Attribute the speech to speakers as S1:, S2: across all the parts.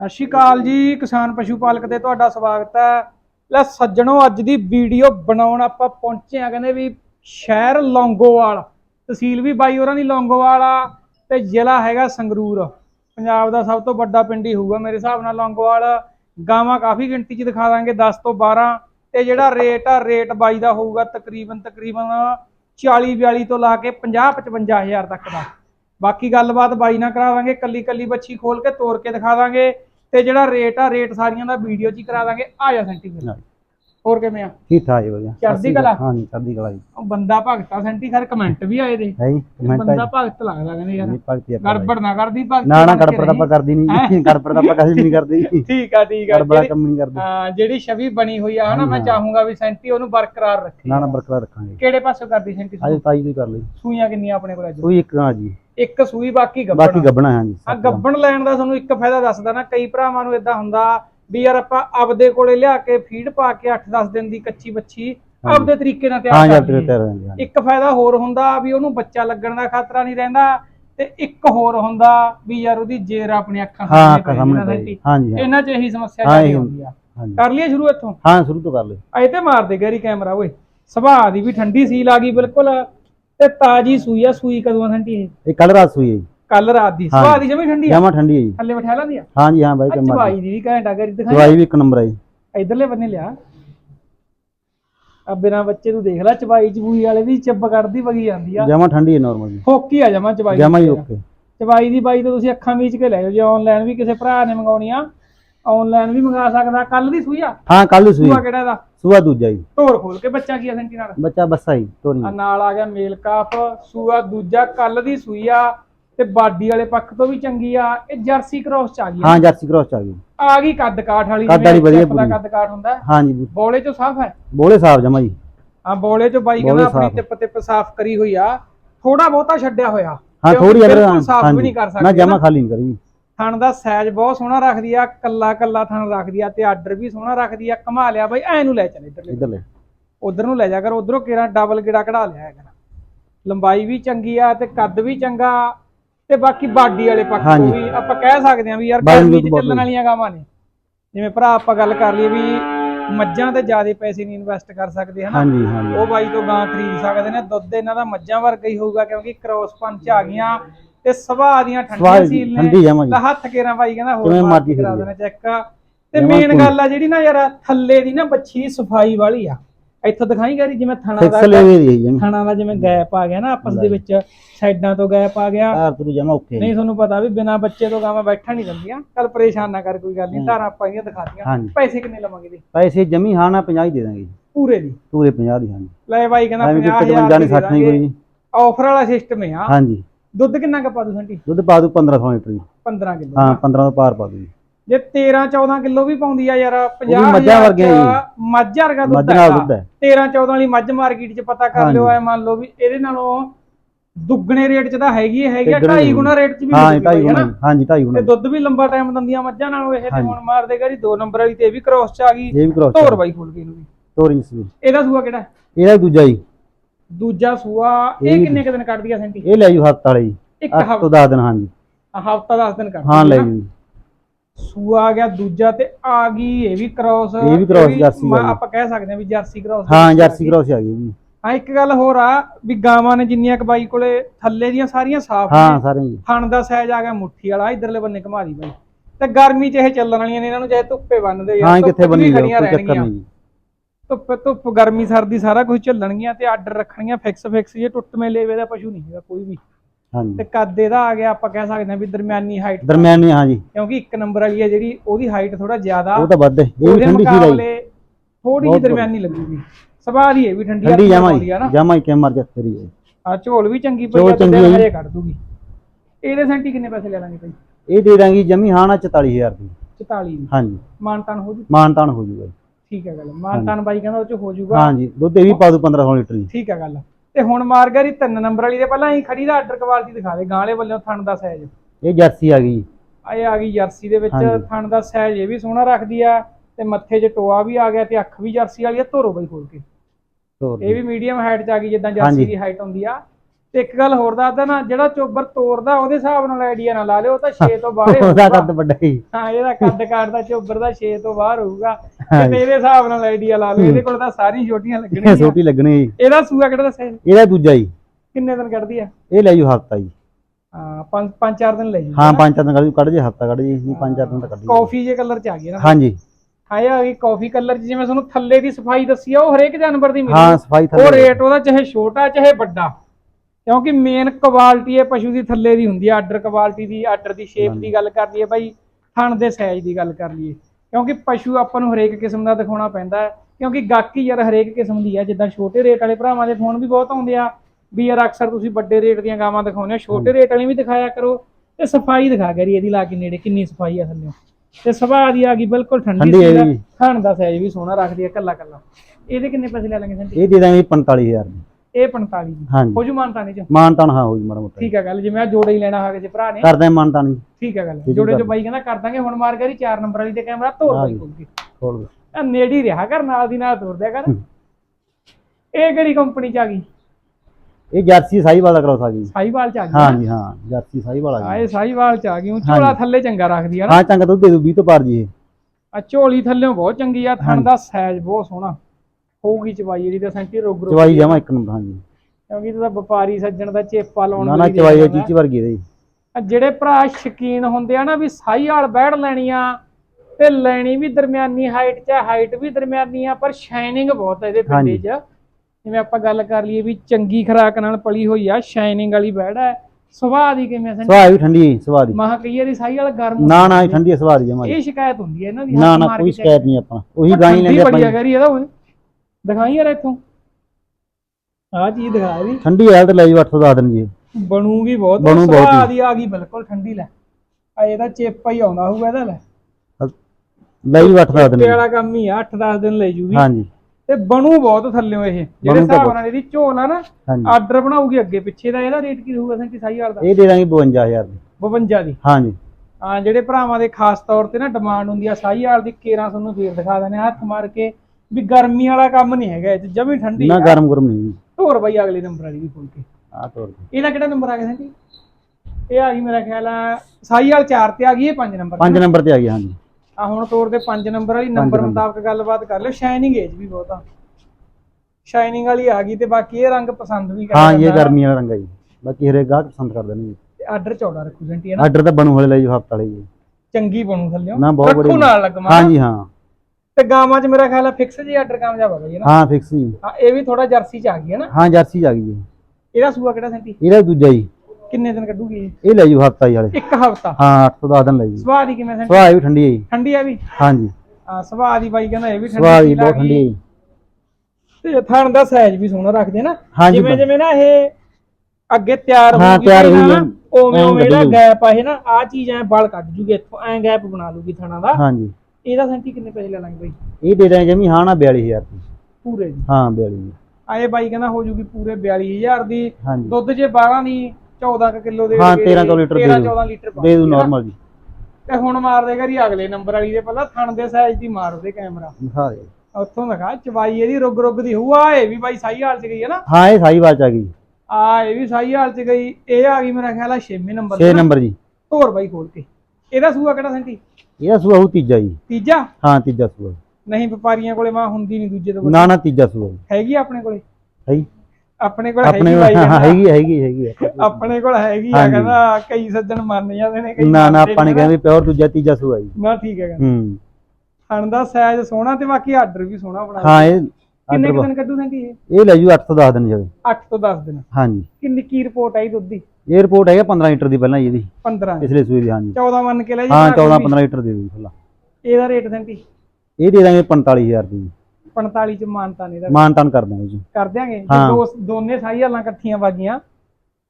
S1: ਸਤਿ ਸ਼੍ਰੀ ਅਕਾਲ ਜੀ, ਕਿਸਾਨ ਪਸ਼ੂ ਪਾਲਕ ਤੇ ਤੁਹਾਡਾ ਸਵਾਗਤ ਹੈ। ਲੈ ਸੱਜਣੋ, ਅੱਜ ਦੀ ਵੀਡੀਓ ਬਣਾਉਣ ਆਪਾਂ ਪਹੁੰਚੇ ਆ ਕਹਿੰਦੇ ਵੀ ਸ਼ਹਿਰ ਲੌਂਗੋਵਾਲ। ਤਹਿਸੀਲ ਵੀ ਬਾਈ ਹੋਰਾਂ ਦੀ ਲੌਂਗੋਵਾਲ ਆ ਤੇ ਜ਼ਿਲ੍ਹਾ ਹੈਗਾ ਸੰਗਰੂਰ। ਪੰਜਾਬ ਦਾ ਸਭ ਤੋਂ ਵੱਡਾ ਪਿੰਡ ਹੀ ਹੋਊਗਾ ਮੇਰੇ ਹਿਸਾਬ ਨਾਲ ਲੌਂਗੋਵਾਲ। ਗਾਵਾਂ ਕਾਫੀ ਗਿਣਤੀ 'ਚ ਦਿਖਾ ਦਾਂਗੇ 10 ਤੋਂ 12 ਤੇ ਜਿਹੜਾ ਰੇਟ ਆ, ਰੇਟ ਬਾਈ ਦਾ ਹੋਊਗਾ ਤਕਰੀਬਨ ਤਕਰੀਬਨ 40 42 ਤੋਂ ਲਾ ਕੇ 50 55 ਹਜ਼ਾਰ ਤੱਕ ਦਾ। ਬਾਕੀ ਗੱਲਬਾਤ ਬਾਈ ਨਾਲ ਕਰਾਵਾਂਗੇ ਕੱਲੀ ਕੱਲੀ ਬੱਚੀ ਖੋਲ ਕੇ ਤੋੜ ਕੇ ਦਿਖਾ ਦਾਂਗੇ। ਤੇ ਜਿਹੜਾ ਰੇਟ ਆ ਰੇਟ ਸਾਰੀਆਂ ਦਾ ਵੀਡੀਓ 'ਚ ਹੀ ਕਰਾ ਦਾਂਗੇ ਆ ਜਾ ਸੈਂਟੀ ਫਿਰ। ਹੋਰ ਕਿਵੇਂ ਆ?
S2: ਠੀਕ ਠਾਕ ਜੀ ਵਧੀਆ।
S1: ਚੜ੍ਹਦੀ ਕਲਾ?
S2: ਹਾਂਜੀ ਚੜ੍ਹਦੀ ਕਲਾ ਜੀ।
S1: ਉਹ ਬੰਦਾ ਭਗਤਾ ਸੈਂਟੀ ਖਰ ਕਮੈਂਟ ਵੀ ਆਏ ਦੇ।
S2: ਹੈ ਕਮੈਂਟ
S1: ਬੰਦਾ ਭਗਤ ਲੱਗਦਾ ਕਹਿੰਦੇ ਯਾਰ।
S2: ਨਹੀਂ ਪੜਤੀ ਆਪਾਂ
S1: ਗੜਬੜ ਨਾ ਕਰਦੀ ਭਗਤ
S2: ਨਾ ਨਾ ਗੜਬੜ ਤਾਂ ਆਪਾਂ। ਕਰਦੀ ਨਹੀਂ। ਗੜਬੜ ਤਾਂ ਆਪਾਂ ਕਦੇ ਵੀ ਨਹੀਂ ਕਰਦੀ।
S1: ਠੀਕ ਆ ਠੀਕ ਆ।
S2: ਗੜਬੜਾ ਕੰਮ ਨਹੀਂ ਕਰਦੇ।
S1: ਹਾਂ, ਜਿਹੜੀ ਛਵੀ ਬਣੀ ਹੋਈ ਆ ਹਨਾ ਮੈਂ। ਚਾਹੂੰਗਾ ਵੀ ਸੈਂਟੀ ਉਹਨੂੰ ਬਰਕਰਾਰ ਰੱਖੇ।
S2: ਨਾ ਨਾ ਬਰਕਰਾਰ ਰੱਖਾਂਗੇ।
S1: ਕਿਹੜੇ ਪਾਸੋਂ ਕਰਦੀ ਸੈਂਟੀ
S2: ਅੱਜ ਤਾਈ ਦੀ ਕਰ ਲਈ।
S1: ਸੂਈਆਂ ਕਿੰਨੀਆਂ ਆਪਣੇ ਕੋਲ ਅੱਜ?
S2: ਕੋਈ ਇੱਕ ਹਾਂ ਜੀ।
S1: ਇੱਕ ਸੂਈ ਬਾਕੀ
S2: ਬਾਕੀ
S1: ਗੱਬਣ
S2: ਗੱਬਣਾ ਹਾਂ ਜੀ
S1: ਆ। ਗੱਬਣ ਲੈਣ ਦਾ ਤੁਹਾਨੂੰ ਇੱਕ ਫਾਇਦਾ ਦੱਸਦਾ ਨਾ ਕਈ ਭਰਾਵਾਂ ਨੂੰ ਇਦਾਂ ਹੁੰਦਾ ਵੀ ਯਾਰ ਆਪਾਂ ਆਪਦੇ ਕੋਲੇ ਲਿਆ ਕੇ ਫੀਡ ਪਾ ਕੇ 8-10 ਦਿਨ ਦੀ ਕੱਚੀ ਬੱਚੀ ਆਪਦੇ ਤਰੀਕੇ ਨਾਲ ਤਿਆਰ ਕਰ
S2: ਜੀ।
S1: ਇੱਕ ਫਾਇਦਾ ਹੋਰ ਹੁੰਦਾ ਵੀ ਉਹਨੂੰ ਬੱਚਾ ਲੱਗਣ ਦਾ ਖਤਰਾ ਨਹੀਂ ਰਹਿੰਦਾ ਤੇ ਇੱਕ ਹੋਰ ਹੁੰਦਾ ਵੀ ਯਾਰ ਉਹਦੀ ਜੇਰ ਆਪਣੇ ਅੱਖਾਂ
S2: ਹਾਂ
S1: ਸਾਹਮਣੇ
S2: ਅੱਖਾਂ
S1: ਪੈ
S2: ਸਾਹਮਣੇ
S1: ਜਾਂਦੀ
S2: ਪਈ ਹਾਂ ਜੀ। ਹਾਂ।
S1: ਇਹਨਾਂ 'ਚ ਇਹੀ ਸਮੱਸਿਆ
S2: ਇਹੀ
S1: ਹੁੰਦੀ ਆ ਕਰ ਲਈਏ ਸ਼ੁਰੂ ਇੱਥੋਂ?
S2: ਹਾਂ ਸ਼ੁਰੂ ਤੋਂ ਕਰ ਲੈ
S1: ਅਜੇ ਤੇ ਮਾਰ ਦੇ ਗੈਰੀ ਕੈਮਰਾ ਓਏ। ਸੁਭਾਅ ਦੀ ਵੀ ਠੰਡੀ ਸੀਲ ਆ ਗਈ ਬਿਲਕੁਲ ਤੇ ਤਾਜੀ ਸੂਈ ਆ ਸੂਈ ਕਦੋਂ ਆ ਠੰਡੀ ਇਹ?
S2: ਇਹ ਕੱਲ ਰਾਤ ਸੂਈ ਹੈ
S1: ਕੱਲ ਰਾਤ ਦੀ। ਸੁਭਾਅ ਦੀ ਜਮੀ ਠੰਡੀ ਆ।
S2: ਜਮਾ ਠੰਡੀ ਹੈ ਜੀ।
S1: ਥੱਲੇ ਬਿਠਾ ਲਾਂਦੀ ਆ?
S2: ਹਾਂ ਜੀ ਹਾਂ ਬਾਈ
S1: ਅੱਜ
S2: ਕੰਮ
S1: ਬਾਈ ਦੀ ਵੀ ਘੰਟਾ ਗੈਰੀ ਦਿਖਾਈ।
S2: ਦਵਾਈ ਵੀ ਇੱਕ ਨੰਬਰ ਹੈ ਜੀ।
S1: ਇਧਰਲੇ ਬੰਨੇ ਲਿਆ। ਆ ਬਿਨਾ ਬੱਚੇ ਨੂੰ ਦੇਖ ਲੈ ਚਬਾਈ ਚਬੂਈ ਵਾਲੇ ਵੀ ਚਿੱਬ ਕੱਢਦੀ ਵਗੀ ਜਾਂਦੀ ਆ।
S2: ਜਮਾ ਠੰਡੀ ਹੈ ਨਾਰਮਲ ਜੀ।
S1: ਫੋਕੀ ਆ ਜਮਾ ਚਬਾਈ
S2: ਜਮਾ ਹੀ
S1: ਦੀ।
S2: ਓਕੇ।
S1: ਚਬਾਈ ਦੀ ਬਾਈ ਤੋਂ ਤੁਸੀਂ ਅੱਖਾਂ ਮੀਚ ਕੇ ਲੈ ਜਾਓ। ਜੇ ਆਨਲਾਈਨ ਵੀ ਕਿਸੇ ਭਰਾ ਨੇ ਮੰਗਾਉਣੀ ਆ ਆਨਲਾਈਨ ਵੀ ਮੰਗਾ ਸਕਦਾ। ਕੱਲ ਦੀ ਸੂਈ ਆ?
S2: ਹਾਂ ਕੱਲ ਸੂਈ
S1: ਸੂਆ ਕਿਹੜਾ ਦਾ
S2: ਸੂਆ ਦੂਜਾ ਜੀ।
S1: ਢੋਰ ਖੋਲ ਕੇ ਬੱਚਾ ਕੀ ਆ ਸੈਂਟੀ ਨਾਲ?
S2: ਬੱਚਾ ਬੱਸਾ ਜੀ ਤੋਰੀ
S1: ਆ ਨਾਲ ਆ ਗਿਆ ਮੇਲ ਕਾਫ ਸੂਆ ਦੂਜਾ ਕੱਲ ਦੀ ਸੂਈ ਆ। ਤੇ ਬਾਡੀ ਵਾਲੇ ਪੱਖ ਤੋਂ ਵੀ ਚੰਗੀ ਆ ਇਹ ਜਰਸੀ ਕ੍ਰੋਸ ਚ ਆ ਗਈ ਆ।
S2: ਹਾਂ ਜਰਸੀ ਕ੍ਰੋਸ ਚ ਆ ਗਈ।
S1: ਆ ਗਈ ਕੱਦ ਕਾਠ ਵਾਲੀ
S2: ਕੱਦ ਵਾਲੀ ਵਧੀਆ ਪੂਰੀ।
S1: ਕੱਦ ਕਾਠ ਹੁੰਦਾ। ਹੈ।
S2: ਹਾਂ ਜੀ
S1: ਬੋਲੇ ਚੋਂ ਸਾਫ਼ ਹੈ?
S2: ਬੋਲੇ ਸਾਹਿਬ ਜਮਾ ਜੀ।
S1: ਆ ਬੋਲੇ ਚੋਂ ਬਾਈ
S2: ਬੋਲੇ
S1: ਕਹਿੰਦਾ ਆਪਣੀ
S2: ਸਾਫ਼।
S1: ਟਿਪ ਟਿਪ ਸਾਫ਼ ਕਰੀ ਹੋਈ ਆ। ਥੋੜਾ ਬਹੁਤਾ ਛੱਡਿਆ ਹੋਇਆ।
S2: ਹਾਂ
S1: ਕਿਉਂਕਿ
S2: ਥੋੜੀ
S1: ਬਿਲਕੁਲ ਸਾਫ਼ ਵੀ। ਨਹੀਂ ਕਰ
S2: ਨਾ
S1: ਸਕਦੇ
S2: ਜਮਾ ਖਾਲੀ ਨਹੀਂ ਕਰੀ।
S1: ਥਣ ਦਾ ਸਾਈਜ਼ ਬਹੁਤ ਸੋਹਣਾ ਰੱਖਦੀ ਆ ਕੱਲਾ ਕੱਲਾ ਥਣ ਰੱਖਦੀ ਆ ਤੇ ਆਰਡਰ ਵੀ ਸੋਹਣਾ ਰੱਖਦੀ ਆ ਕਮਾ ਲਿਆ ਬਾਈ ਐ ਨੂੰ ਲੈ ਚੱਲ ਇੱਧਰ
S2: ਇਧਰ ਲੈ।
S1: ਉਧਰ ਨੂੰ ਲੈ ਜਾ ਕਰ ਉਧਰੋਂ ਕਿਹੜਾ ਡਬਲ ਗਿੜਾ ਕਢਾ ਲਿਆ ਕਰ ਲੰਬਾਈ ਵੀ ਚੰਗੀ ਆ ਤੇ ਕੱਦ ਵੀ ਚੰਗਾ ਤੇ ਬਾਕੀ ਬਾਡੀ ਵਾਲੇ ਪੱਖ ਤੋਂ
S2: ਹਾਂਜੀ।
S1: ਵੀ ਆਪਾਂ ਕਹਿ ਸਕਦੇ ਆ ਵੀ ਯਾਰ
S2: ਬਾਡੀ
S1: ਗਰਮੀ
S2: ਵੀ
S1: ਚ
S2: ਬਹੁਤ
S1: ਚੱਲਣ ਵਾਲੀਆਂ ਗਾਵਾਂ ਨੇ। ਜਿਵੇਂ ਭਰਾ ਆਪਾਂ ਗੱਲ ਕਰ ਲਈਏ ਵੀ ਮੱਝਾਂ ਤੇ ਜ਼ਿਆਦਾ ਪੈਸੇ ਨਹੀਂ ਇਨਵੈਸਟ ਕਰ ਸਕਦੇ ਹਨਾ?
S2: ਹਾਂਜੀ ਹਾਂਜੀ।
S1: ਉਹ ਬਾਈ ਤੋਂ ਗਾਂ ਖਰੀਦ ਸਕਦੇ ਨੇ। ਦੁੱਧ ਇਹਨਾਂ ਦਾ ਮੱਝਾਂ ਵਰਗਾ ਹੀ ਹੋਊਗਾ ਕਿਉਂਕਿ ਕ੍ਰੋਸ ਪੰਚ ਆ ਗਈਆਂ ਤੇ ਸੁਭਾਅ ਦੀਆਂ ਠੰਡੀਆਂ
S2: ਦੀ
S1: ਸੀਲ
S2: ਠੰਡੀ
S1: ਨੇ
S2: ਜਮਾਂ ਜੀ।
S1: ਤਾਂ ਹੱਥ ਕੇਰਾਂ ਬਾਈ ਕਹਿੰਦਾ ਹੋਰ
S2: ਕਿਵੇਂ
S1: ਮਾਰ
S2: ਮਰਜ਼ੀ
S1: ਕੇ ਕਰਾ
S2: ਕਰੀ
S1: ਦੇਣਾ ਚੈੱਕ ਤੇ
S2: ਜਮਾਂ
S1: ਮੇਨ
S2: ਕੋਈ-
S1: ਗੱਲ ਆ ਜਿਹੜੀ ਨਾ ਯਾਰ ਥੱਲੇ ਦੀ ਨਾ ਬੱਚੀ ਸਫ਼ਾਈ ਵਾਲੀ ਆ। ਇੱਥੋਂ ਦਿਖਾਈ ਗਰੀ ਜਿਵੇਂ ਥਣਾ ਦਾ
S2: ਲੈ ਵੀ ਰਹੀ ਜਮਾ
S1: ਥਣਾ ਦਾ ਜਿਵੇਂ ਗੈਪ ਆ ਗਿਆ ਨਾ ਆਪਸ ਦੇ ਵਿੱਚ ਸਾਈਡਾਂ ਤੋਂ ਗੈਪ ਆ ਗਿਆ।
S2: ਧਾਰ ਤੁਰ ਜਮਾ ਓਕੇ
S1: ਨਹੀਂ ਤੁਹਾਨੂੰ ਪਤਾ ਵੀ ਬਿਨਾ ਬੱਚੇ ਤੋਂ ਗਾਵਾਂ ਬੈਠਣ ਨਹੀਂ ਦਿੰਦੀਆਂ ਕੱਲ ਪਰੇਸ਼ਾਨ ਨਾ ਕਰ ਕੋਈ ਗੱਲ ਨਹੀਂ। ਧਾਰਾਂ ਆਪਾਂ ਇਹਦੀਆਂ ਦਿਖਾ ਦੀਆਂ
S2: ਹਾਂਜੀ।
S1: ਪੈਸੇ ਕਿੰਨੇ ਲਵਾਂਗੇ ਦੇ
S2: ਪੈਸੇ ਜਮੀ ਹਾਂ ਨਾ 50 ਹੀ ਦੇ ਦਾਂਗੇ ਜੀ।
S1: ਪੂਰੇ ਦੀ?
S2: ਪੂਰੇ 50 ਦੀ ਹਾਂਜੀ।
S1: ਲੈ ਬਾਈ ਕਹਿੰਦਾ
S2: ਐਵੇਂ ਕਿ
S1: 50000
S2: 55
S1: ਦੀ
S2: ਨਹੀਂ 60 ਨਹੀਂ ਕੋਈ ਜੀ।
S1: ਆਫਰ ਵਾਲਾ ਸਿਸਟਮ ਹੈ ਆ।
S2: ਹਾਂਜੀ।
S1: ਦੁੱਧ ਕਿੰਨਾ ਕੁ ਪਾ ਦੂ ਸੰਟੀ
S2: ਦੁੱਧ ਪਾ ਦੂ 1500 ਲੀਟਰ ਜੀ।
S1: 15 ਕਿਲੋ।
S2: ਹਾਂ 15 ਤੋਂ ਪਾਰ ਪਾ ਦੂ ਜੀ।
S1: ਜੇ 13 14 ਕਿਲੋ ਵੀ ਪਾਉਂਦੀ ਆ ਯਾਰ 50
S2: ਮੱਝਾਂ ਵਰਗੀਆਂ ਹੀ।
S1: ਮੱਝ ਵਰਗਾ ਦੁੱਧ
S2: ਹੈ
S1: 13 14 ਵਾਲੀ ਮੱਝ ਮਾਰਕੀਟ 'ਚ ਪਤਾ ਕਰ ਲਿਓ। ਐ ਮੰਨ ਲਓ ਵੀ ਇਹਦੇ ਨਾਲੋਂ ਦੁੱਗਣੇ ਰੇਟ 'ਚ ਤਾਂ ਹੈਗੀ ਹੀ ਹੈਗੀ ਆ
S2: ਤਿੱਗਣੇ
S1: 2.5
S2: ਹੀ
S1: ਗੁਣਾ ਰੇਟ 'ਚ ਵੀ
S2: ਹਾਂ
S1: ਮਿਲਦੀ
S2: ਢਾਈ
S1: ਬਾਈ,
S2: ਗੁਣਾ
S1: ਹਨਾ?
S2: ਜੀ। ਹਾਂਜੀ ਢਾਈ
S1: ਤੇ
S2: ਗੁਣਾ
S1: ਦੁੱਧ ਵੀ ਲੰਬਾ ਟਾਈਮ ਦਿੰਦੀਆਂ ਮੱਝਾਂ ਨਾਲੋਂ ਇਹ ਤੇ। ਹੁਣ ਮਾਰ ਦੇਗਾ ਜੀ ਦੋ ਨੰਬਰ ਵਾਲੀ ਤੇ ਇਹ ਵੀ ਕ੍ਰੋਸ 'ਚ ਆ ਗਈ ਧੋਰ ਬਾਈ ਖੋਲ ਕੇ ਇਹਨੂੰ ਵੀ
S2: ਸੀ
S1: ਇਹਦਾ ਸੂਆ ਕਿਹੜਾ
S2: ਇਹਦਾ ਦੂਜਾ ਜੀ
S1: ਦੂਜਾ ਸੂਆ
S2: ਇਹ
S1: ਕਿੰਨੇ ਕੁ ਦਿਨ ਕੱਢਦੀ ਆ ਸੈਂਟੀ
S2: ਇਹ ਲੈ ਜੂ ਹਫਤਾ ਵਾਲੇ ਜੀ
S1: ਇੱਕ
S2: 8 ਤੋਂ
S1: ਹਫ਼ਤਾ
S2: 10 ਦਿਨ ਹਾਂਜੀ
S1: ਹਫਤਾ 10 ਦਿਨ ਕੱਢਦੀ
S2: ਹਾਂ ਲੈ। ਜੂ ਜੀ।
S1: ਸੂਆ ਆ ਗਿਆ ਦੂਜਾ ਤੇ ਆ ਗਈ ਇਹ ਵੀ ਕ੍ਰੋਸ
S2: ਇਹ ਵੀ cross ਜਰਸੀ
S1: ਮ-
S2: ਆ ਗਈ।
S1: ਆਪਾਂ ਕਹਿ ਸਕਦੇ ਹਾਂ ਵੀ ਜਰਸੀ ਕ੍ਰੋਸ
S2: ਹਾਂ ਜਰਸੀ ਕ੍ਰੋਸ ਆ ਗਈ ਜੀ।
S1: ਹਾਂ ਇੱਕ ਗੱਲ ਹੋਰ ਆ ਵੀ ਗਾਵਾਂ ਨੇ ਜਿੰਨੀਆਂ ਕ ਬਾਈ ਕੋਲੇ ਥੱਲੇ ਦੀਆਂ ਸਾਰੀਆਂ ਸਾਫ਼
S2: ਹਾਂ ਸਾਰੇ ਜੀ।
S1: ਥਣ ਦਾ ਸਾਈਜ਼ ਆ ਗਿਆ ਮੁੱਠੀ ਵਾਲਾ ਇਧਰਲੇ ਬੰਨੇ ਘੁਮਾ ਦੀ ਬਾਈ। ਤੇ ਗਰਮੀ 'ਚ ਇਹ ਚੱਲਣ ਵਾਲੀਆਂ ਨੇ ਇਹਨਾਂ ਨੂੰ ਚਾਹੇ ਧੁੱਪੇ ਬੰਨਦੇ
S2: ਹਾਂ ਇਹ
S1: ਧੁੱਪ 'ਚ
S2: ਕਿੱਥੇ
S1: ਵੀ
S2: ਬੰਨੀ ਜਾਓ
S1: ਖੜੀਆਂ
S2: ਕੋਈ ਚੱਕਰ
S1: ਰਹਿਣਗੀਆਂ।
S2: ਨਹੀਂ ਜੀ।
S1: ਧੁੱਪ ਧੁੱਪ ਗਰਮੀ ਸਰਦੀ ਸਾਰਾ ਕੁਝ ਝੱਲਣਗੀਆਂ ਤੇ ਆਰਡਰ ਰੱਖਣਗੀਆਂ ਫਿਕਸ ਫਿਕਸ ਜੇ ਟੁੱਟਵੇਂ ਲੇਵੇ ਦਾ ਪਸ਼ੂ ਨਹੀਂ ਹੈਗਾ ਕੋਈ ਵੀ। ਤੇ
S2: ਹਾਂਜੀ
S1: ਕੱਦ ਇਹਦਾ ਆ ਗਿਆ ਆਪਾਂ ਕਹਿ ਸਕਦੇ ਹਾਂ ਵੀ ਦਰਮਿਆਨੀ ਹਾਈਟ
S2: ਦਰਮਿਆਨੀ ਹਾਂ ਜੀ
S1: ਕਿਉਂਕਿ ਇੱਕ ਨੰਬਰ ਵਾਲੀ ਹੈ ਜਿਹੜੀ ਉਹਦੀ ਹਾਈਟ ਥੋੜਾ ਜ਼ਿਆਦਾ।
S2: ਉਹ ਤਾਂ ਵੱਧ ਹੈ ਇਹ ਵੀ ਠੰਡੀ ਸੀ ਰਹੀ
S1: ਮੁਕਾਬਲੇ ਥੋੜੀ ਜਿਹੀ ਦਰਮਿਆਨੀ ਲੱਗੂਗੀ ਸਵਾਦ ਹੀ ਇਹ ਵੀ ਠੰਡੀ
S2: ਠੰਡੀ ਜਮਾ
S1: ਨਾ।
S2: ਜਮਾ ਹੀ ਕਿਵੇਂ ਮਰ ਜਾ ਤੇਰੀ ਹੈ।
S1: ਆ ਝੋਲ ਵੀ ਚੰਗੀ ਪਈ ਆ ਤੇ
S2: ਹੈ।
S1: ਹਜੇ ਕੱਢ ਦੂਗੀ। ਇਹਦੇ ਸੈਂਟੀ ਕਿੰਨੇ ਪੈਸੇ ਲੈ ਲਾਂਗੇ ਭਾਈ?
S2: ਇਹ ਦੇ ਦਾਂਗੀ ਜਮੀ ਹਾਂ ਨਾ 44000 ਦੀ।
S1: 44 ਦੀ।
S2: ਹਾਂਜੀ।
S1: ਮਾਨਤਾਨ ਹੋ ਜੂ?
S2: ਮਾਨ ਤਾਨ ਹੋ ਜੂਗਾ।
S1: ਠੀਕ ਹੈ ਗੱਲ। ਮਾਨਤਾਨ ਬਾਈ ਕਹਿੰਦਾ ਉਹ ਚ ਹੋ ਜੂਗਾ।
S2: ਹਾਂਜੀ ਦੁੱਧ ਇਹ ਵੀ ਪਾ ਦੂ 1500 ਲੀਟਰ ਜੀ।
S1: ਠੀਕ ਹੈ ਗੱਲ। ਤੇ ਹੁਣ ਮਾਰਗਰੀ ਤਿੰਨ ਨੰਬਰ ਵਾਲੀ ਦੇ ਪਹਿਲਾਂ ਹੀ ਖੜੀ ਦਾ ਆਰਡਰ ਕੁਆਲਿਟੀ ਦਿਖਾ ਦੇ ਗਾਂ ਵਾਲੇ ਥਣ ਦਾ ਸਾਈਜ਼
S2: ਇਹ ਜਰਸੀ ਆ ਗਈ ਜੀ।
S1: ਇਹ ਆ ਗਈ ਜਰਸੀ ਦੇ ਵਿੱਚ। ਥਣ ਦਾ ਸਾਈਜ਼ ਇਹ ਵੀ ਸੋਹਣਾ ਰੱਖਦੀ ਆ ਤੇ ਮੱਥੇ 'ਚ ਟੋਆ ਵੀ ਆ ਗਿਆ ਤੇ ਅੱਖ ਵੀ ਜਰਸੀ ਵਾਲੀ ਆ ਧੋਰੋ ਬਾਈ ਖੋਲ ਕੇ ਇਹ ਵੀ ਮੀਡੀਅਮ ਹਾਈਟ 'ਚ ਆ ਗਈ ਜਿੱਦਾਂ ਜਰਸੀ। ਦੀ ਹਾਈਟ ਹੁੰਦੀ ਆ ਤੇ ਇੱਕ ਗੱਲ ਹੋਰ ਦੱਸਦਾ ਨਾ ਜਿਹੜਾ ਚੋਬਰ ਤੋਰਦਾ ਉਹਦੇ ਹਿਸਾਬ ਨਾਲ ਆਈਡੀਆ ਨਾ ਲਾ ਲਿਓ ਉਹ ਤਾਂ 6 ਤੋਂ ਬਾਹਰ ਹੀ
S2: ਉਹਦਾ। ਕੱਦ ਵੱਡਾ ਹੀ।
S1: ਹਾਂ ਇਹਦਾ ਕੱਦ ਕਾਟਦਾ ਚੋਬਰ ਦਾ 6 ਤੋਂ ਬਾਹਰ ਹੋਊਗਾ।
S2: ਹਾਂ
S1: ਤੇ ਇਹਦੇ ਹਿਸਾਬ ਨਾਲ ਆਈਡੀਆ ਲਾ ਲਓ ਇਹਦੇ ਕੋਲ ਤਾਂ ਸਾਰੀ ਛੋਟੀਆਂ
S2: ਇਹ
S1: ਲੱਗਣਗੀਆਂ।
S2: ਛੋਟੀ ਲੱਗਣੀ
S1: ਇਹਦਾ ਸੂਆ ਕਿਹੜਾ ਦੱਸਿਆ?
S2: ਇਹਦਾ ਦੂਜਾ ਜੀ।
S1: ਕਿੰਨੇ ਦਿਨ ਕੱਢਦੀ ਆ?
S2: ਇਹ ਲੈ ਜੂ ਹਫਤਾ ਜੀ।
S1: ਹਾਂ ਪੰਜ ਪੰਜ ਚਾਰ ਦਿਨ ਲੈ ਜੀ
S2: ਹਾਂ ਪੰਜ ਚਾਰ ਦਿਨ ਕੱਢ ਜੂ ਕੱਢ ਜੇ ਹਫਤਾ ਕੱਢ ਜੇ ਪੰਜ ਚਾਰ ਦਿਨ ਤਾਂ ਕੱਢ ਜੂ
S1: ਕਾਫੀ ਜੇ ਕਲਰ ਚ ਆ ਗਈ ਨਾ।
S2: ਹਾਂਜੀ।
S1: ਹਾਂ ਇਹ ਆ ਗਈ ਕਾਫੀ ਕਲਰ ਜਿਵੇਂ ਤੁਹਾਨੂੰ ਥੱਲੇ ਦੀ ਸਫ਼ਾਈ ਦੱਸੀ ਆ ਉਹ ਹਰੇਕ ਜਾਨਵਰ ਦੀ
S2: ਹਾਂ
S1: ਮਿਲਦੀ
S2: ਸਫ਼ਾਈ
S1: ਉਹ
S2: ਥੱਲੇ
S1: ਰੇਟ ਉਹਦਾ ਚਾਹੇ ਛੋਟਾ ਚਾਹੇ ਵੱਡਾ। ਕਿਉਂਕਿ ਮੇਨ ਕੁਆਲਿਟੀ ਇਹ ਪਸ਼ੂ ਦੀ ਥੱਲੇ ਦੀ ਹੁੰਦੀ ਆ ਆਰਡਰ ਕੁਆਲਿਟੀ ਦੀ ਆਰਡਰ ਦੀ ਸ਼ੇਪ ਦੀ ਗੱਲ ਕਰ ਲਈਏ ਬਾਈ ਥਣ ਦੇ ਸਾਈਜ਼ ਦੀ ਗੱਲ ਕਰ ਲਈਏ। ਕਿਉਂਕਿ ਪਸ਼ੂ ਆਪਾਂ ਨੂੰ ਹਰੇਕ ਕਿਸਮ ਦਾ ਦਿਖਾਉਣਾ ਪੈਂਦਾ ਹੈ। ਕਿਉਂਕਿ ਗਾਕੀ ਯਾਰ ਹਰੇਕ ਕਿਸਮ ਦੀ ਆ ਜਿੱਦਾਂ ਛੋਟੇ ਰੇਟ ਵਾਲੇ ਭਰਾਵਾਂ ਦੇ ਫੋਨ ਵੀ ਬਹੁਤ ਆਉਂਦੇ ਆ ਵੀ ਯਾਰ ਅਕਸਰ ਤੁਸੀਂ ਵੱਡੇ ਰੇਟ ਦੀਆਂ ਗਾਵਾਂ ਦਿਖਾਉਂਦੇ ਹੋ ਛੋਟੇ ਰੇਟ ਵਾਲੀ ਵੀ ਦਿਖਾਇਆ ਕਰੋ। ਤੇ ਸਫ਼ਾਈ ਦਿਖਾ ਕਰੀ ਇਹਦੀ ਲਾ ਕੇ ਨੇੜੇ ਕਿੰਨੀ ਸਫ਼ਾਈ ਆ ਥੱਲੇ। ਤੇ ਸੁਭਾਅ ਦੀ ਆ ਗਈ ਬਿਲਕੁਲ ਠੰਡੀ
S2: ਹੈ
S1: ਸੀ। ਥਣ ਦਾ ਸਾਈਜ਼ ਵੀ ਸੋਹਣਾ ਰੱਖਦੀ ਆ ਕੱਲਾ ਕੱਲਾ ਇਹਦੇ ਕਿੰਨੇ ਪੈਸੇ ਲੈ ਲਾਂਗੇ ਸੰਟੀ?
S2: ਇਹ ਦੇ ਦਾਂਗੇ 45000 ਦੀ।
S1: ਇਹ 45 ਦੀ
S2: ਹਾਂਜੀ।
S1: ਹੋ ਜੂ ਮਾਨਤਾਨੇ ਚ?
S2: ਮਾਨਤਾਨ ਹਾਂ ਹੋ ਜੀ ਮਾੜਾ ਮੋਟਾ
S1: ਠੀਕ ਹੈ ਗੱਲ ਜਿਵੇਂ ਆ ਜੋੜੇ ਹੀ ਲੈਣਾ ਹੋਵੇ ਜੇ ਭਰਾ ਨੇ।
S2: ਕਰਦੇ ਮਾਨਤਾਨ ਜੀ।
S1: ਠੀਕ ਹੈ ਗੱਲ
S2: ਜੀ,
S1: ਜੋੜੇ ਚ ਬਾਈ ਕਹਿੰਦਾ ਕਰ ਦਾਂਗੇ ਹੁਣ ਮਾਰ ਕਰੀ 4 ਨੰਬਰ ਵਾਲੀ ਤੇ ਕੈਮਰਾ ਤੋੜ ਬਾਈ
S2: ਜੀ।
S1: ਖੋਲ ਕੇ
S2: ਖੋਲ ਦਿਓ।
S1: ਆ ਨੇੜੇ ਹੀ ਰਿਹਾ ਕਰ ਨਾਲ ਦੀ ਨਾਲ ਤੋੜ ਦਿਆ ਕਰ।
S2: ਹੂੰ।
S1: ਇਹ ਕਿਹੜੀ ਕੰਪਨੀ ਚ ਆ ਗਈ?
S2: ਇਹ ਜਰਸੀ ਸਾਈਵਾਲ ਦਾ ਕਰਾਉ ਗਈ
S1: ਸਾਈਵਾਲ ਚ ਆ ਗਈ
S2: ਹਾਂ ਜੀ ਹਾਂ ਜਰਸੀ ਸਾਈਵਾਲ ਆ
S1: ਆ
S2: ਗਈ
S1: ਇਹ ਸਾਈਵਾਲ ਚ ਆ ਗਈ ਉਹ ਝੋਲਾ
S2: ਹਾਂਜੀ।
S1: ਥੱਲੇ ਚੰਗਾ ਰੱਖਦੀ ਆ ਨਾ।
S2: ਹਾਂ ਚੰਗਾ ਦੁੱਧ ਦੇ ਦੂ 20 ਤੋਂ ਪਾਰ ਜੀ ਇਹ।
S1: ਆ ਝੋਲੀ ਥੱਲੇੋਂ ਬਹੁਤ ਚੰਗੀ ਆ ਥਣ
S2: ਹਾਂਜੀ।
S1: ਦਾ ਸਾਈਜ਼ ਬਹੁਤ ਸੋਹਣਾ। ਹੋਊਗੀ ਚਵਾਈ ਇਹਦੀ ਤਾਂ ਸੈਂਟੀ ਰੋਗ ਰੋਗ
S2: ਚਵਾਈ ਜਾਵਾਂ ਇੱਕ ਨੰਬਰ ਹਾਂ ਜੀ
S1: ਕਿਉਂਕਿ ਇਹ ਤਾਂ ਵਪਾਰੀ ਸੱਜਣ ਦਾ ਚੇਪਾ ਲਾਉਣ
S2: ਨਾ ਨਾ ਚਵਾਈ
S1: ਦੇ
S2: ਹੈ। ਚੀਚੀ ਵਰਗੀ ਇਹਦੀ
S1: ਆ ਜਿਹੜੇ ਭਰਾ ਸ਼ਕੀਨ ਹੁੰਦੇ ਆ ਨਾ ਵੀ ਸਾਈ ਵਾਲ ਬੈੜ ਲੈਣੀ ਆ ਤੇ ਲੈਣੀ ਵੀ ਦਰਮਿਆਨੀ ਹਾਈਟ 'ਚ ਹਾਈਟ ਵੀ ਦਰਮਿਆਨੀ ਆ ਪਰ ਸ਼ਾਈਨਿੰਗ ਬਹੁਤ ਆ ਇਹਦੇ ਪਿੰਡੇ
S2: ਹਾਂਜੀ।
S1: 'ਚ। ਜਿਵੇਂ ਆਪਾਂ ਗੱਲ ਕਰ ਲਈਏ ਵੀ ਚੰਗੀ ਖਰਾਕ ਨਾਲ ਪਲੀ ਹੋਈ ਆ ਸ਼ਾਈਨਿੰਗ ਵਾਲੀ ਬੈੜ ਹੈ ਸੁਭਾਅ ਦੀ ਕਿਵੇਂ ਸੰ
S2: ਸੁਭਾਅ ਵੀ ਠੰਡੀ ਹੈ ਸੁਭਾਅ ਦੀ।
S1: ਮਹਾ ਕਈ ਵਾਰੀ ਸਾਈ ਵਾਲ ਗਰਮ
S2: ਨਾ ਨਾ ਠੰਡੀ ਹੈ ਸੁਭਾਅ ਦੀ ਜਮਾ
S1: ਇਹ ਸ਼ਿਕਾਇਤ ਹੁੰਦੀ ਹੈ ਇਹਨਾਂ ਦੀ
S2: ਨਾ ਨਾ ਕੋਈ ਸ਼ਿਕਾਇਤ ਨਹੀਂ ਆਪਾਂ। ਉਹੀ ਗਾਂ ਹੀ
S1: ਠੰਡੀ
S2: ਲੈਂਦੇ
S1: ਬੜੀ
S2: ਆਪਾਂ
S1: ਕਰੀ ਇਹਦਾ ਓਏ ਦਿਖਾਈ ਯਾਰ ਇੱਥੋਂ। ਆ ਚੀਜ਼ ਦਿਖਾ ਇਹਦੀ।
S2: ਠੰਡੀ ਹੈ ਤੇ ਲੈ ਜੀ 810 ਦਿਨ ਜੀ
S1: ਬਣੂਗੀ ਬਹੁਤ।
S2: ਬਣੂ ਬਹੁਤ
S1: ਸੁਭਾਅ
S2: ਹੀ।
S1: ਦੀ ਆ ਗਈ ਬਿਲਕੁਲ ਠੰਡੀ ਲੈ। ਆ ਇਹਦਾ ਚੇਪਾ ਹੀ ਆਉਂਦਾ ਹੋਊਗਾ ਇਹਦਾ ਲੈ।
S2: ਲੈ ਜੀ 810
S1: ਤੇ
S2: ਦਿਨ
S1: ਵਾਲਾ ਕੰਮ ਹੀ ਆ 8-10 ਦਿਨ ਲੈ ਜੂਗੀ।
S2: ਹਾਂਜੀ।
S1: ਤੇ ਬਣੂ ਬਹੁਤ ਥੱਲਿਓ ਇਹ। ਜਿਹੜੇ
S2: ਤਾਂ
S1: ਹਿਸਾਬ। ਨਾਲ ਇਹਦੀ ਝੋਲ ਆ ਨਾ ਆਰਡਰ ਬਣਾਉਗੀ ਅੱਗੇ ਪਿੱਛੇ ਦਾ ਇਹਦਾ ਰੇਟ ਕੀ ਰਹੂਗਾ ਸੰਤੀ ਸਾਈ ਵਾਲ ਦਾ?
S2: ਇਹ ਦੇ ਦਾਂਗੇ 52000 ਦੀ।
S1: 52 ਦੀ।
S2: ਹਾਂਜੀ।
S1: ਆ ਜਿਹੜੇ ਭਰਾਵਾਂ ਦੇ ਖਾਸ ਤੌਰ ਤੇ ਨਾ ਡਿਮਾਂਡ ਹੁੰਦੀ ਆ ਸਾਈ ਦੀ ਕੇਰਾਂ ਤੁਹਾਨੂੰ ਫੇਰ ਦਿਖਾ ਦਿੰਦੇ ਹੱਥ ਮਾਰ ਕੇ ਵੀ ਗਰਮੀ ਵਾਲਾ ਕੰਮ ਨਹੀਂ ਹੈਗਾ ਇਹ 'ਚ ਜਮੀ ਠੰਡੀ
S2: ਨਾ
S1: ਆ।
S2: ਗਰਮ ਗਰਮ ਨਹੀਂ
S1: ਢੋਰ ਬਈ ਅਗਲੇ ਨੰਬਰ ਵਾਲੀ ਵੀ ਫੁੱਲ ਕੇ
S2: ਆ ਤੋਰ ਦੇ।
S1: ਇਹਦਾ ਕਿਹੜਾ ਨੰਬਰ ਆ ਗਿਆ ਸੰਤੀ ਇਹ ਆ ਗਈ ਮੇਰਾ ਖਿਆਲ ਆ ਸਾਈ ਵਾਲ 4 ਤੇ ਆ ਗਈ ਇਹ 5 ਨੰਬਰ
S2: 5 ਨੰਬਰ ਤੇ ਆ ਗਿਆ ਹਾਂਜੀ।
S1: ਆ ਹੁਣ ਤੋਰ ਦੇ 5 ਨੰਬਰ ਵਾਲੀ ਨੰਬਰ। ਮੁਤਾਬਕ ਗੱਲਬਾਤ ਕਰ ਲਿਓ। ਸ਼ਾਈਨਿੰਗ ਏਜ ਵੀ ਬਹੁਤ ਆ। ਸ਼ਾਈਨਿੰਗ ਵਾਲੀ ਆ ਗਈ ਤੇ ਬਾਕੀ ਇਹ ਰੰਗ ਪਸੰਦ ਵੀ
S2: ਹਾਂ ਇਹ ਗਰਮੀ ਵਾਲਾ ਰੰਗ ਹੈ ਜੀ। ਬਾਕੀ ਹਰੇ ਗਾਹਕ ਪਸੰਦ ਕਰਦੇ ਨੇ
S1: ਆਰਡਰ ਚੌੜਾ ਰੱਖੂ ਜੰਟੀ ਹੈ ਨਾ।
S2: ਆਰਡਰ ਤਾਂ ਬਣੂ ਹਲੇ ਲੈ ਜੀ ਹਫਤਾ ਜੀ
S1: ਚੰਗੀ ਬਣੂ ਥੱਲਿਓ।
S2: ਨਾ ਬਹੁਤ
S1: ਰੱਖੂ
S2: ਵਧੀਆ।
S1: ਨਾਲ ਲੱਗਮਾ।
S2: ਹਾਂਜੀ ਹਾਂ।
S1: ਤੇ ਗਾਵਾਂ 'ਚ ਮੇਰਾ ਖਿਆਲ ਆ ਫਿਕਸ ਜੀ ਆਰਡਰ ਕਾਮਯਾਬ ਹੋ ਗਈ ਹੈ ਨਾ।
S2: ਹਾਂ ਫਿਕਸ ਜੀ।
S1: ਹਾਂ ਇਹ ਵੀ ਥੋੜਾ ਜਰਸੀ 'ਚ ਆ ਗਈ ਹੈ ਨਾ?
S2: ਹਾਂ ਜਰਸੀ 'ਚ ਆ ਗਈ ਜੀ
S1: ਇਹਦਾ ਸੂਆ ਕਿਹੜਾ ਸੈਂਟੀ?
S2: ਇਹਦਾ ਦੂਜਾ ਜੀ।
S1: ਕਿੰਨੇ ਦਿਨ ਕੱਢੂਗੀ ਇਹ?
S2: ਲੈ ਜੀ ਹਫਤਾ ਜੀ ਹਲੇ
S1: ਇੱਕ ਹਫਤਾ?
S2: ਹਾਂ 810 ਦਿਨ ਲੈ ਜੀ
S1: ਦੀ ਕਿਵੇਂ ਸੈਂਟੀ?
S2: ਸੁਭਾਅ ਵੀ ਠੰਡੀ ਹੈ ਜੀ।
S1: ਠੰਡੀ ਆ ਵੀ?
S2: ਹਾਂਜੀ
S1: ਹਾਂ ਸੁਭਾਅ ਦੀ ਬਾਈ ਕਹਿੰਦਾ ਇਹ ਵੀ ਠੰਡੀ
S2: ਬਹੁਤ ਠੰਡੀ ਹੈ ਜੀ।
S1: ਤੇ ਥਣ ਦਾ ਸਾਈਜ਼ ਵੀ ਸੋਹਣਾ ਰੱਖਦੇ ਨਾ। ਜਿਵੇਂ। ਜਿਵੇਂ ਨਾ ਇਹ ਅੱਗੇ ਤਿਆਰ
S2: ਹਾਂ,
S1: ਹੋਊਗੀ
S2: ਤਿਆਰ ਹੋਈ ਹੈ।
S1: ਉਵੇਂ ਜਿਹੜਾ ਗੈਪ ਆ ਇਹ ਨਾ ਆ ਚੀਜ਼ ਐ ਬਲ ਕੱਢ ਜੂਗੀ ਇੱਥੋਂ ਐ ਗੈਪ ਬਣਾ ਲੂਗੀ ਥਣਾ ਦਾ।
S2: ਹਾਂਜੀ
S1: ਇਹਦਾ ਸੈਂਟੀ ਕਿੰਨੇ ਪੈਸੇ ਲੈ ਲਾਂਗੇ ਬਾਈ?
S2: ਇਹ ਦੇ ਦਾਂਗੇ ਜਮੀ ਹਾਂ ਨਾ 42000 ਦੀ।
S1: ਪੂਰੇ ਦੀ?
S2: ਹਾਂ 42 ਦੀ
S1: ਆਏ ਬਾਈ ਕਹਿੰਦਾ ਹੋ ਜੂਗੀ ਪੂਰੇ 42000 ਦੀ।
S2: ਹਾਂਜੀ।
S1: ਦੁੱਧ ਜੇ 12 ਦੀ 14 ਕਿਲੋ ਦੇ
S2: ਹਾਂ,
S1: ਵੇਲੇ
S2: 13 ਤੋਂ ਲੀਟਰ ਦੇ
S1: 13
S2: ਦੂ।
S1: 14 ਲੀਟਰ ਪਾ
S2: ਦੇ ਦੂ। ਨਾਰਮਲ ਜੀ।
S1: ਤੇ ਹੁਣ ਮਾਰ ਦੇਗਾ ਜੀ ਅਗਲੇ ਨੰਬਰ ਵਾਲੀ ਦੇ ਪਹਿਲਾਂ ਥਣ ਦੇ ਸਾਈਜ਼ ਦੀ ਮਾਰ ਦੇ ਕੈਮਰਾ
S2: ਦਿਖਾ ਦੇ।
S1: ਉੱਥੋਂ ਦਿਖਾ ਚਵਾਈ ਇਹਦੀ ਰੁੱਗ ਰੁੱਗ ਦੀ ਹੋਊ। ਆ ਇਹ ਵੀ ਬਾਈ ਸਾਈ ਹਾਲ ਚ ਗਈ ਹੈ ਨਾ?
S2: ਹਾਂ ਇਹ ਸਾਈਵਾਲ 'ਚ ਆ ਗਈ।
S1: ਆ ਇਹ ਵੀ ਸਾਈ ਹਾਲ ਚ ਗਈ। ਇਹ ਆ ਗਈ ਮੇਰਾ ਖਿਆਲ ਆ 6ਵੇਂ ਨੰਬਰ
S2: 6 ਨੰਬਰ ਜੀ।
S1: ਧੋਰ ਬਾਈ ਖੋਲ ਕੇ। ਇਹਦਾ ਸੂਆ ਕਿਹੜਾ ਸੈਂਟੀ?
S2: ਇਹਦਾ ਸੂਆ ਉਹ ਤੀਜਾ ਜੀ।
S1: ਤੀਜਾ?
S2: ਹਾਂ ਤੀਜਾ ਸੂਆ।
S1: ਨਹੀਂ ਵਪਾਰੀਆਂ ਕੋਲੇ ਮਾਂ ਹੁੰਦੀ ਨਹੀਂ ਦੂਜੇ ਤੋਂ।
S2: ਨਾ ਨਾ ਤੀਜਾ ਸੂਆ
S1: ਹੈਗੀ ਆਪਣੇ ਕੋਲੇ?
S2: ਹੈ ਜੀ।
S1: ਆਪਣੇ ਕੋਲ ਹੈਗੀ ਬਾਈ।
S2: ਹੈਗੀ ਹੈਗੀ ਹੈਗੀ।
S1: ਆਪਣੇ ਕੋਲ ਹੈਗੀ ਆ। ਕਹਿੰਦਾ ਕਈ ਸੱਜਣ ਮੰਨ ਜਾਂਦੇ ਨੇ ਕਈ
S2: ਨਾ ਨਾ ਆਪਾਂ ਨੇ। ਕਹਿੰਦੇ ਪਿਓਰ ਦੂਜਾ ਤੀਜਾ ਸੂਆ ਜੀ।
S1: ਨਾ ਠੀਕ ਹੈ ਕਹਿੰਦਾ।
S2: ਹੂੰ।
S1: ਦਾ ਸਾਈਜ਼ ਸੋਹਣਾ ਤੇ ਬਾਕੀ ਆਰਡਰ ਵੀ ਸੋਹਣਾ ਬਣਾ
S2: ਹਾਂ ਇਹ
S1: ਕਿੰਨੇ ਦਿਨ ਕੱਢੂ ਇਹ?
S2: ਇਹ ਲੈ ਜੂ 8 ਤੋਂ 10 ਦਿਨ ਜਾਵੇ।
S1: 8 ਤੋਂ 10 ਦਿਨ।
S2: ਹਾਂਜੀ।
S1: ਕਿੰਨੀ ਕੀ ਰਿਪੋਰਟ ਆਈ ਦੁੱਧ ਦੀ?
S2: ਇਹ ਰਿਪੋਰਟ ਹੈਗਾ 15 ਲੀਟਰ ਦੀ ਪਹਿਲਾਂ ਜੀ ਇਹਦੀ।
S1: 15
S2: ਪਿਛਲੇ ਸੂਏ ਦੀ ਹਾਂਜੀ।
S1: 14 ਮੰਨ ਕੇ ਲੈ ਜੀ
S2: ਹਾਂ
S1: ਭਰਾ
S2: 14
S1: ਕੋਈ
S2: 15 ਲੀਟਰ ਦੇ ਪਹਿਲਾਂ।
S1: ਇਹਦਾ ਰੇਟ ਸੈਂਟੀ
S2: ਇਹ ਦੇ ਦਾਂਗੇ 45000 ਦੀ।
S1: 45 ਚ ਮਾਨਤਾ ਨਹੀਂ ਦਾ
S2: ਮਾਨਤਾਨ ਕਰ ਦਾਂਗੇ ਜੀ।
S1: ਕਰ ਦਿਆਂਗੇ। ਜੇ
S2: ਹਾਂ।
S1: ਦੋ ਦੋਨੇ ਸਾਈ ਹਾਲਾਂ ਇਕੱਠੀਆਂ ਵਾਗੀਆਂ।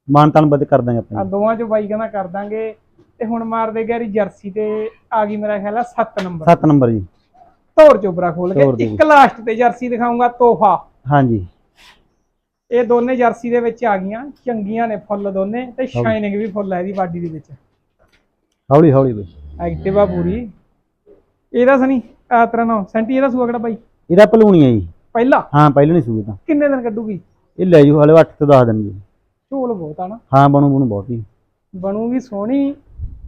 S2: ਮਾਨਤਾਨ ਬਦ ਕਰ ਦਾਂਗੇ
S1: ਆ
S2: ਆਪਾਂ।
S1: ਦੋਵਾਂ ਚੋਂ ਬਾਈ ਕਹਿੰਦਾ ਕਰ ਦਾਂਗੇ। ਤੇ ਹੁਣ ਮਾਰ ਦੇ ਗੈਰੀ ਜਰਸੀ ਤੇ ਆ ਗਈ ਮੇਰਾ ਖਿਆਲ ਆ 7 ਨੰਬਰ।
S2: ਸੱਤ ਨੰਬਰ ਜੀ।
S1: ਧੌਰ ਚੋਬਰਾ ਖੋਲ ਕੇ ਇੱਕ ਲਾਸਟ ਤੇ ਜਰਸੀ ਦਿਖਾਉਂਗਾ ਤੋਹਫਾ।
S2: ਹਾਂਜੀ।
S1: ਇਹ ਦੋਨੇ ਜਰਸੀ ਦੇ ਵਿੱਚ ਆ ਗਈਆਂ ਚੰਗੀਆਂ ਨੇ ਫੁੱਲ ਦੋਨੇ ਤੇ ਸ਼ਾਈਨਿੰਗ ਵੀ ਫੁੱਲ ਹੈ ਇਹਦੀ ਬਾਡੀ ਦੇ ਵਿੱਚ।
S2: ਹੌਲੀ ਹੌਲੀ ਬਈ।
S1: ਐਕਟਿਵਾ ਪੂਰੀ। ਇਹਦਾ ਸਨੀ ਆ ਤਰ੍ਹਾਂ ਨਾ ਸੈਂਟੀ ਇਹਦਾ ਸੂਆ ਕਿਹੜਾ ਬਾਈ?
S2: ਇਹਦਾ ਭਲੂਣੀ ਹੈ ਜੀ।
S1: ਪਹਿਲਾ?
S2: ਹਾਂ ਪਹਿਲਾਂ ਨਹੀਂ ਸੂਏ ਤਾਂ।
S1: ਕਿੰਨੇ ਦਿਨ ਕੱਢੂਗੀ?
S2: ਇਹ ਲੈ ਜੂ ਹਲੇ 8 ਤੋਂ 10 ਦਿਨ ਜੀ।
S1: ਝੋਲ ਬਹੁਤ ਆ ਨਾ।
S2: ਹਾਂ ਬਣੂ ਬਣੂ ਬਹੁਤ ਹੀ
S1: ਬਣੂਗੀ ਸੋਹਣੀ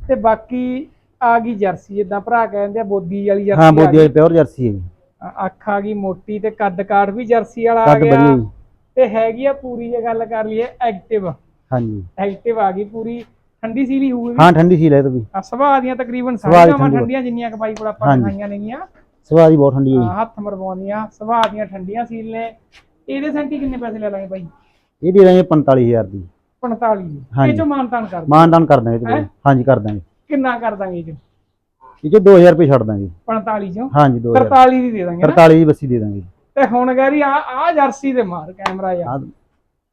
S1: ਤੇ ਬਾਕੀ ਆ ਗਈ ਜਰਸੀ ਜਿੱਦਾਂ ਭਰਾ ਕਹਿੰਦੇ ਆ ਬੋਦੀ ਵਾਲੀ ਜਰਸੀ
S2: ਹਾਂ ਬੋਦੀ। ਵਾਲੀ ਪਿਓਰ ਜਰਸੀ ਹੈ ਜੀ।
S1: ਅੱਖ ਆ ਗਈ ਮੋਟੀ ਤੇ ਕੱਦ ਕਾਠ ਵੀ ਜਰਸੀ ਵਾਲਾ ਆ
S2: ਕੱਦ
S1: ਗਿਆ।
S2: ਵਧੀਆ ਜੀ।
S1: ਤੇ ਹੈਗੀ ਆ ਪੂਰੀ ਜੇ ਗੱਲ ਕਰ ਲਈਏ ਐਕਟਿਵ
S2: ਹਾਂਜੀ।
S1: ਐਕਟਿਵ ਆ ਗਈ ਪੂਰੀ। ਠੰਡੀ ਸੀਲੀ ਹੋਊਗੀ
S2: ਹਾਂ ਠੰਡੀ ਸੀ ਲੈ ਤਾਂ ਵੀ।
S1: ਆ ਸੁਭਾਅ ਦੀਆਂ ਤਕਰੀਬਨ ਸਾਰੀਆਂ
S2: ਠੰਡੀ
S1: ਠੰਡੀਆਂ ਜਿੰਨੀਆਂ ਕਿ ਬਾਈ ਕੋਲ ਆਪਾਂ
S2: ਹਾਂਜੀ।
S1: ਦਿਖਾਈਆਂ ਨੇਗੀਆਂ।
S2: ਸਵਾਦ ਹੀ ਬਹੁਤ ਠੰਡੀ ਹੈ
S1: ਹਾਂ, ਹੱਥ ਮਰਵਾਉਂਦੀਆਂ ਸੁਭਾਅ ਦੀਆਂ ਠੰਡੀਆਂ ਸੀਲ ਨੇ। ਇਹਦੇ ਸੈਂਟੀ ਕਿੰਨੇ ਪੈਸੇ ਲੈ ਲਾਂਗੇ ਬਾਈ?
S2: ਜੀ ਇਹ ਦੇ ਦਾਂਗੇ 45000 ਦੀ।
S1: 45 ਜੀ
S2: ਹਾਂਜੀ।
S1: ਇਹ ਚੋਂ ਮਾਨਤਾਨ ਕਰ ਦਿਓ।
S2: ਮਾਨਦਾਨ ਕਰ ਦਾਂਗੇ ਇਹ
S1: ਹੈਂ?
S2: ਹਾਂਜੀ ਕਰ ਦਾਂਗੇ।
S1: ਕਿੰਨਾ ਕਰ ਦਾਂਗੇ ਇਹ ਚੋਂ?
S2: ਇਹ 'ਚ 2000 ਰੁਪਏ ਛੱਡ ਦਾਂਗੇ।
S1: 45 ਚੋਂ?
S2: ਹਾਂਜੀ 2000
S1: 43 ਦੀ ਦੇ ਦਾਂਗੇ ਨਾ।
S2: 43 ਦੀ ਬੱਸੀ ਦੇ ਦਾਂਗੇ।
S1: ਤੇ ਹੁਣ ਗੈਰੀ ਆ ਆ ਜਰਸੀ ਤੇ ਮਾਰ ਕੈਮਰਾ ਯਾਰ।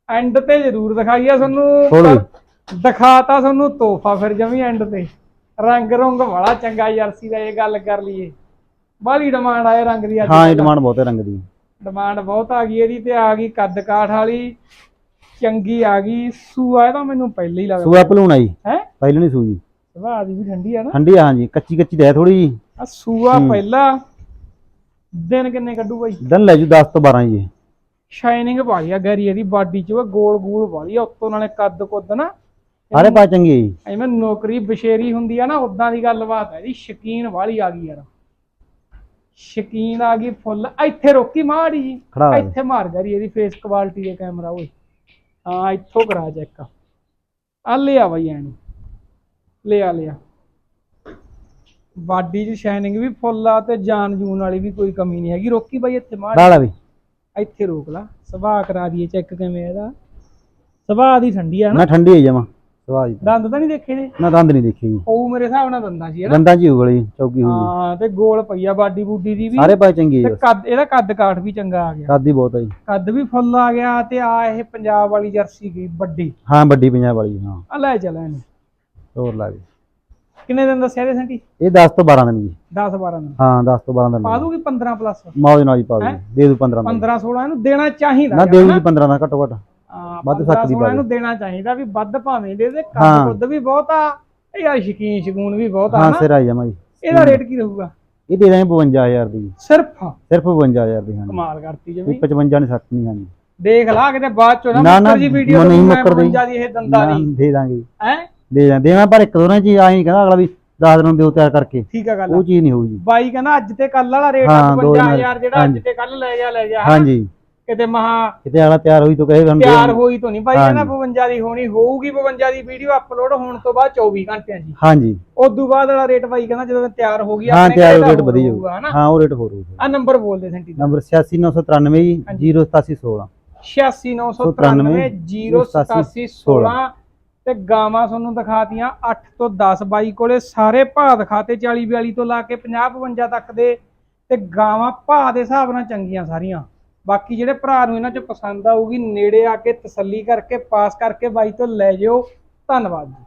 S1: ਐਂਡ ਤੇ ਜ਼ਰੂਰ ਦਿਖਾਈਆ ਤੁਹਾਨੂੰ। ਦਿਖਾਤਾ ਤੁਹਾਨੂੰ ਤੋਹਫਾ ਫਿਰ ਜਮੀ ਐਂਡ ਤੇ। ਰੰਗ ਰੰਗ ਬੜਾ ਚੰਗਾ ਜਰਸੀ ਦਾ ਇਹ ਗੱਲ ਕਰ ਲਈਏ। ਬਾਹਲੀ ਡਿਮਾਂਡ ਆਏ ਰੰਗ ਦੀ ਅੱਜ
S2: ਹਾਂ ਇਹ ਡਿਮਾਂਡ ਬਹੁਤ ਹੈ ਰੰਗ ਦੀ।
S1: ਡਿਮਾਂਡ ਬਹੁਤ ਆ ਗਈ ਇਹਦੀ ਤੇ ਆ ਗਈ ਕੱਦ ਕਾਠ ਵਾਲੀ। ਚੰਗੀ ਆ ਗਈ। ਸੂਆ ਇਹਦਾ ਮੈਨੂੰ ਪਹਿਲੇ ਹੀ ਲੱਗਦਾ।
S2: ਸੂਆ ਭਲੂਣਾ ਜੀ।
S1: ਹੈ?
S2: ਪਹਿਲਾਂ ਨਹੀਂ ਸੂਜੀ
S1: ਸੁਭਾਅ ਦੀ ਵੀ ਠੰਡੀ ਆ ਨਾ।
S2: ਠੰਡੀ ਆ ਹਾਂਜੀ। ਕੱਚੀ ਕੱਚੀ ਤੇ ਥੋੜੀ ਜੀ
S1: ਆ ਸੂਆ। ਪਹਿਲਾ। ਦਿਨ ਕਿੰਨੇ ਕੱਢੂ ਬਾਈ?
S2: ਦਿਨ ਲੈ ਜੂ 10 ਤੋਂ 12 ਜੀ।
S1: ਸ਼ਾਈਨਿੰਗ ਵਾਲੀ ਆ ਗੈਰੀ ਇਹਦੀ ਬਾਡੀ 'ਚ ਉਹ ਗੋਲ ਗੋਲ ਵਾਲੀ ਆ ਉੱਤੋਂ ਨਾਲੇ ਕੱਦ ਕੁੱਦ ਨਾ।
S2: ਸਾਰੇ ਪਾ ਚੰਗੀ। ਹੈ ਜੀ
S1: ਐਵੇਂ ਨੌਕਰੀ ਬਸ਼ੇਰੀ ਹੁੰਦੀ ਆ ਨਾ ਉਦਾਂ ਦੀ ਗੱਲਬਾਤ ਹੈ ਇਹਦੀ ਸ਼ਕੀਨ ਵਾਲੀ ਆ ਗਈ ਯਾਰ। ਸ਼ਕੀਨ ਆ ਗਈ ਫੁੱਲ। ਇੱਥੇ ਰੋਕੀ ਮਾੜੀ ਜੀ। ਇੱਥੇ ਮਾਰ ਗਰੀ ਇਹਦੀ ਫੇਸ ਕੁਆਲਿਟੀ ਦੇ ਕੈਮਰਾ ਓਏ। ਹਾਂ ਇੱਥੋਂ ਕਰਾ ਚੈੱਕ ਆ ਲਿਆ ਬਈ ਐਨੂੰ ਲਿਆ ਲਿਆ। ਬਾਡੀ 'ਚ ਸ਼ਾਈਨਿੰਗ ਵੀ ਫੁੱਲ ਆ ਤੇ ਜਾਨ ਜੂਨ ਵਾਲੀ ਵੀ ਕੋਈ ਕਮੀ ਨਹੀਂ ਹੈਗੀ। ਰੋਕੀ ਬਾਈ ਇੱਥੇ ਮਾਰ
S2: ਡਾਲਾ ਵੀ।
S1: ਇੱਥੇ ਰੋਕ ਲਾ। ਸੁਭਾਅ ਕਰਾ ਦਈਏ ਚੈੱਕ ਕਿਵੇਂ ਇਹਦਾ। ਸੁਭਾਅ ਦੀ ਠੰਡੀ ਆ ਨਾ।
S2: ਨਾ ਠੰਡੀ ਹੈ ਜਮਾ ਸਵਾਦ ਜੀ
S1: ਦੰਦ ਤਾਂ ਨਹੀਂ ਦੇਖੇ ਨੇ
S2: ਨਾ ਦੰਦ ਨਹੀਂ ਦੇਖੀ ਜੀ।
S1: ਉਹ ਮੇਰੇ ਹਿਸਾਬ ਨਾਲ ਦੰਦਾਂ ਸੀ ਹੈ ਨਾ।
S2: ਦੰਦਾਂ ਹੀ ਉਗਲੀ ਚੌਕੀ ਹੋਊਗੀ।
S1: ਹਾਂ ਤੇ ਗੋਲ ਪਈਆ ਬਾਡੀ ਬੂਡੀ ਦੀ ਵੀ।
S2: ਸਾਰੇ ਪਾ ਚੰਗੀ ਹੈ
S1: ਤੇ
S2: ਜੀ
S1: ਕੱਦ ਇਹਦਾ ਕੱਦ ਕਾਠ ਵੀ ਚੰਗਾ ਆ ਗਿਆ।
S2: ਕਾਦੀ ਬਹੁਤ ਹੈ ਜੀ।
S1: ਕੱਦ ਵੀ ਫੁੱਲ ਆ ਗਿਆ ਤੇ ਆ ਇਹ ਪੰਜਾਬ ਵਾਲੀ ਜਰਸੀ ਗਈ ਵੱਡੀ।
S2: ਹਾਂ ਵੱਡੀ ਪੰਜਾਬ ਵਾਲੀ ਹਾਂ।
S1: ਆ ਲੈ ਚੱਲ ਇਹਨੂੰ
S2: ਹੋਰ ਲਾ ਗਈ
S1: ਕਿੰਨੇ ਦਿਨ ਦੱਸਿਆ ਇਹਦੇ ਸੈਂਟੀ?
S2: ਇਹ 10 ਤੋਂ 12 ਦਿਨ ਜੀ।
S1: 10 12 ਦਿਨ।
S2: ਹਾਂ 10 ਤੋਂ 12 ਦਿਨ।
S1: ਪਾ ਦੂਗੀ 15 ਪਲੱਸ
S2: ਮੌਜ ਨਾਲ ਹੀ ਪਾ
S1: ਹੈਂ?
S2: ਦੂ ਦੇ ਦੂ 15 ਦਿਨ।
S1: 15 16 ਇਹਨੂੰ ਦੇਣਾ ਚਾਹੀਦਾ
S2: ਨਾ
S1: ਯਾਰ,
S2: ਦੇਊ
S1: ਹਨਾ?
S2: ਜੀ 15 ਦਾ ਘੱਟੋ ਘੱਟ। ਵੱਧ
S1: 15
S2: ਸਕਦੀ
S1: 16
S2: ਪਾ
S1: ਇਹਨੂੰ ਦੇਣਾ ਚਾਹੀਦਾ ਵੀ ਵੱਧ ਭਾਵੇਂ ਦੇ ਦੇ। ਕੱਦ ਕੁੱਦ ਵੀ ਬਹੁਤ ਆ ਇਹ ਯਾਰ ਸ਼ਕੀਨ ਸ਼ਗੂਨ ਵੀ ਬਹੁਤ ਆ
S2: ਹਾਂ ਸਿਰ ਆਈ ਜਮਾ ਜੀ।
S1: ਇਹਦਾ ਰੇਟ ਕੀ ਰਹੂਗਾ?
S2: ਇਹ ਦੇ ਦਾਂਗੇ 52000 ਦੀ। ਜੀ।
S1: ਸਿਰਫ
S2: ਸਿਰਫ 52000 ਦੀ ਹਾਂ
S1: ਕਮਾਲ ਕਰਤੀ ਜਮੀ।
S2: 55 ਨਹੀਂ ਸੱਟ ਨਹੀਂ ਹਾਂ
S1: ਦੇਖ ਲਾ ਕਿਤੇ ਬਾਅਦ ਚੋਂ ਨਾ ਮੁੱਕਰ ਜੀ ਵੀਡੀਓ
S2: ਨਹੀਂ ਮੁੱਕਰਦੀ।
S1: ਦੀ ਇਹ ਦੰਦਾਂ ਦੀ
S2: ਦੇ ਦਾਂਗੇ।
S1: ਹੈ?
S2: ਦੇ ਦਾਂ ਦੇਵਾਂ ਪਰ ਇੱਕ ਦੋਨਾਂ ਚ ਆਈ ਕਹਿੰਦਾ ਅਗਲਾ ਵੀ ਰਾਤ ਨੂੰ ਦਿਓ ਤਿਆਰ ਕਰਕੇ।
S1: ਠੀਕ ਆ ਗੱਲ
S2: ਉਹ ਚੀਜ਼ ਨਹੀਂ ਹੋਊਗੀ।
S1: ਬਾਈ ਕਹਿੰਦਾ ਅੱਜ ਤੇ ਕੱਲ ਵਾਲਾ ਰੇਟ
S2: ਹਾਂ, ਦੋ ਦਿਨ
S1: 55000 ਜਿਹੜਾ ਅੱਜ। ਤੇ ਕੱਲ ਲੈ ਗਿਆ ਲੈ ਗਿਆ ਹਨਾ?
S2: ਹਾਂਜੀ।
S1: ਕਿਤੇ ਮਹਾ
S2: ਕਿਤੇ ਅਗਲਾ ਤਿਆਰ ਹੋਈ ਤਾਂ ਕਹੇ ਵੀ ਹੁਣ ਦੇ
S1: ਤਿਆਰ। ਹੋਈ ਤੋਂ ਨਹੀਂ। ਬਾਈ। ਕਹਿੰਦਾ 52 ਦੀ ਹੋਣੀ ਹੋਊਗੀ 52 ਦੀ ਵੀਡੀਓ ਅਪਲੋਡ ਹੋਣ ਤੋਂ ਬਾਅਦ 24 ਘੰਟਿਆਂ ਜੀ
S2: ਹਾਂਜੀ।
S1: ਉਸ ਤੋਂ ਬਾਅਦ ਵਾਲਾ ਰੇਟ ਬਾਈ ਕਹਿੰਦਾ ਜਦੋਂ ਤਿਆਰ ਹੋ ਗਈ
S2: ਹਾਂ ਤਿਆਰ
S1: ਦਾ
S2: ਰੇਟ ਵਧੀਆ
S1: ਹੋਊਗਾ ਹਨਾ?
S2: ਹਾਂ ਉਹ ਰੇਟ ਹੋਰ ਹੋਊਗਾ।
S1: ਆ ਨੰਬਰ ਬੋਲ ਦੇ। ਸੈਂਟੀ
S2: ਨੰਬਰ 86993 ਜੀ 08716
S1: 8699308716 ਤੇ ਗਾਵਾਂ ਤੁਹਾਨੂੰ ਦਿਖਾਤੀਆਂ 8 ਤੋਂ 10 ਬਾਈ ਕੋਲੇ, ਸਾਰੇ ਭਾਅ ਦਿਖਾਤੇ 40 42 ਤੋਂ ਲਾ ਕੇ 50 52 ਤੱਕ ਦੇ, ਤੇ ਗਾਵਾਂ ਭਾਅ ਦੇ ਹਿਸਾਬ ਨਾਲ ਚੰਗੀਆਂ ਸਾਰੀਆਂ। ਬਾਕੀ ਜਿਹੜੇ ਭਰਾ ਨੂੰ ਇਹਨਾਂ ਚ ਪਸੰਦ ਆਊਗੀ, ਨੇੜੇ ਆ ਕੇ ਤਸੱਲੀ ਕਰਕੇ, ਪਾਸ ਕਰਕੇ ਬਾਈ ਤੋਂ ਲੈ ਜਿਓ। ਧੰਨਵਾਦ ਜੀ।